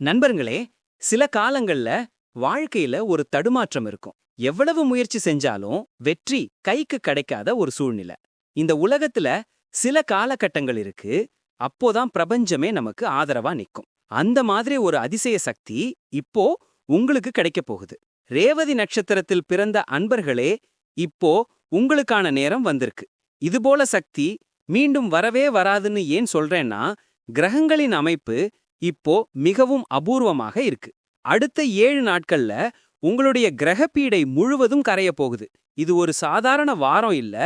நண்பர்களே சில காலங்கள்ல வாழ்க்கையில ஒரு தடுமாற்றம் இருக்கும். எவ்வளவு முயற்சி செஞ்சாலும் வெற்றி கைக்கு கிடைக்காத ஒரு சூழ்நிலை. இந்த உலகத்துல சில காலகட்டங்கள் இருக்கு அப்போதான் பிரபஞ்சமே நமக்கு ஆதரவா நிக்கும் அந்த மாதிரி ஒரு அதிசய சக்தி இப்போ உங்களுக்கு கிடைக்கப் போகுது. ரேவதி நட்சத்திரத்தில் பிறந்த அன்பர்களே இப்போ உங்களுக்கான நேரம் வந்திருக்கு. இதுபோல சக்தி மீண்டும் வரவே வராதுன்னு ஏன் சொல்றேன்னா கிரகங்களின் அமைப்பு இப்போ மிகவும் அபூர்வமாக இருக்கு. அடுத்த ஏழு நாட்கள்ல உங்களுடைய கிரகப்பீடை முழுவதும் கரைய போகுது. இது ஒரு சாதாரண வாரம் இல்ல.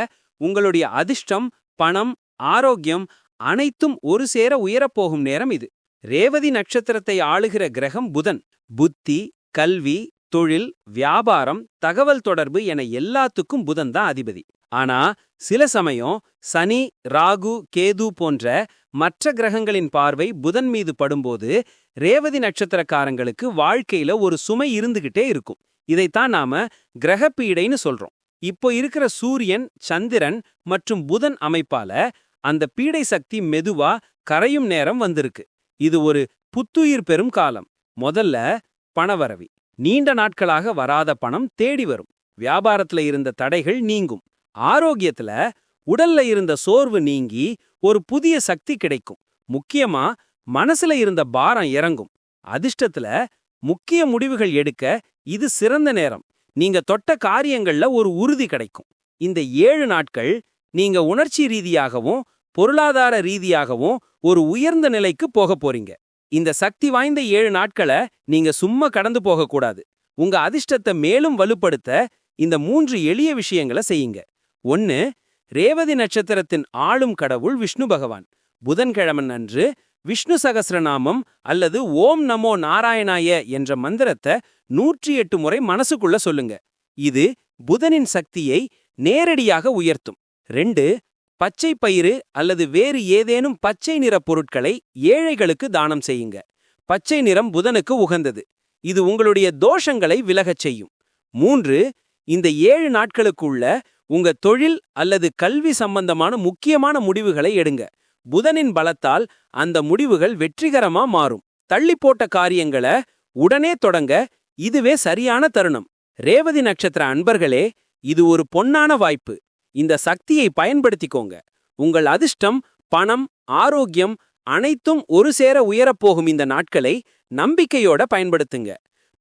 உங்களுடைய அதிர்ஷ்டம் பணம் ஆரோக்கியம் அனைத்தும் ஒரு சேர உயரப்போகும் நேரம் இது. ரேவதி நட்சத்திரத்தை ஆளுகிற கிரகம் புதன். புத்தி கல்வி தொழில் வியாபாரம் தகவல் தொடர்பு என எல்லாத்துக்கும் புதன் தான் அதிபதி. ஆனா சில சமயம் சனி ராகு கேது போன்ற மற்ற கிரகங்களின் பார்வை புதன் மீது படும்போது ரேவதி நட்சத்திரக்காரங்களுக்கு வாழ்க்கையில ஒரு சுமை இருந்துகிட்டே இருக்கும். இதைத்தான் நாம கிரகப்பீடைன்னு சொல்றோம். இப்போ இருக்கிற சூரியன் சந்திரன் மற்றும் புதன் அமைப்பால அந்த பீடை சக்தி மெதுவா கரையும் நேரம் வந்திருக்கு. இது ஒரு புத்துயிர் பெறும் காலம். முதல்ல பணவரவி. நீண்ட நாட்களாக வராத பணம் தேடி வரும். வியாபாரத்துல இருந்த தடைகள் நீங்கும். ஆரோக்கியத்துல உடல்ல இருந்த சோர்வு நீங்கி ஒரு புதிய சக்தி கிடைக்கும். முக்கியமா மனசுல இருந்த பாரம் இறங்கும். அதிர்ஷ்டத்துல முக்கிய முடிவுகள் எடுக்க இது சிறந்த நேரம். நீங்க தொட்ட காரியங்கள்ல ஒரு உறுதி கிடைக்கும். இந்த ஏழு நாட்கள் நீங்க உணர்ச்சி ரீதியாகவும் பொருளாதார ரீதியாகவும் ஒரு உயர்ந்த நிலைக்கு போக போறீங்க. இந்த சக்தி வாய்ந்த ஏழு நாட்களை நீங்க சும்மா கடந்து போகக்கூடாது. உங்க அதிர்ஷ்டத்தை மேலும் வலுப்படுத்த இந்த மூன்று எளிய விஷயங்களை செய்யுங்க. ஒன்னு ரேவதி நட்சத்திரத்தின் ஆளும் கடவுள் விஷ்ணு பகவான். புதன்கிழமன் அன்று விஷ்ணு சகசிரநாமம் அல்லது ஓம் நமோ நாராயணாய என்ற மந்திரத்தை நூற்றி எட்டு முறை மனசுக்குள்ள சொல்லுங்க. இது புதனின் சக்தியை நேரடியாக உயர்த்தும். ரெண்டு பச்சை பயிறு அல்லது வேறு ஏதேனும் பச்சை நிற பொருட்களை ஏழைகளுக்கு தானம் செய்யுங்க. பச்சை நிறம் புதனுக்கு உகந்தது. இது உங்களுடைய தோஷங்களை விலகச் செய்யும். மூன்று இந்த ஏழு நாட்களுக்குள்ள உங்க தொழில் அல்லது கல்வி சம்பந்தமான முக்கியமான முடிவுகளை எடுங்க. புதனின் பலத்தால் அந்த முடிவுகள் வெற்றிகரமா மாறும். தள்ளி போட்ட காரியங்களை உடனே தொடங்க இதுவே சரியான தருணம். ரேவதி நட்சத்திர அன்பர்களே இது ஒரு பொன்னான வாய்ப்பு. இந்த சக்தியை பயன்படுத்திக்கோங்க. உங்கள் அதிர்ஷ்டம் பணம் ஆரோக்கியம் அனைத்தும் ஒரு சேர உயரப்போகும் இந்த நாட்களை நம்பிக்கையோட பயன்படுத்துங்க.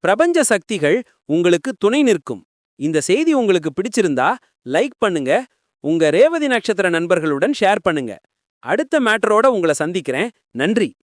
பிரபஞ்ச சக்திகள் உங்களுக்கு துணை நிற்கும். இந்த செய்தி உங்களுக்கு பிடிச்சிருந்தா லைக் பண்ணுங்க. உங்க ரேவதி நட்சத்திர நண்பர்களுடன் ஷேர் பண்ணுங்க. அடுத்த மேட்டரோட உங்களை சந்திக்கிறேன். நன்றி.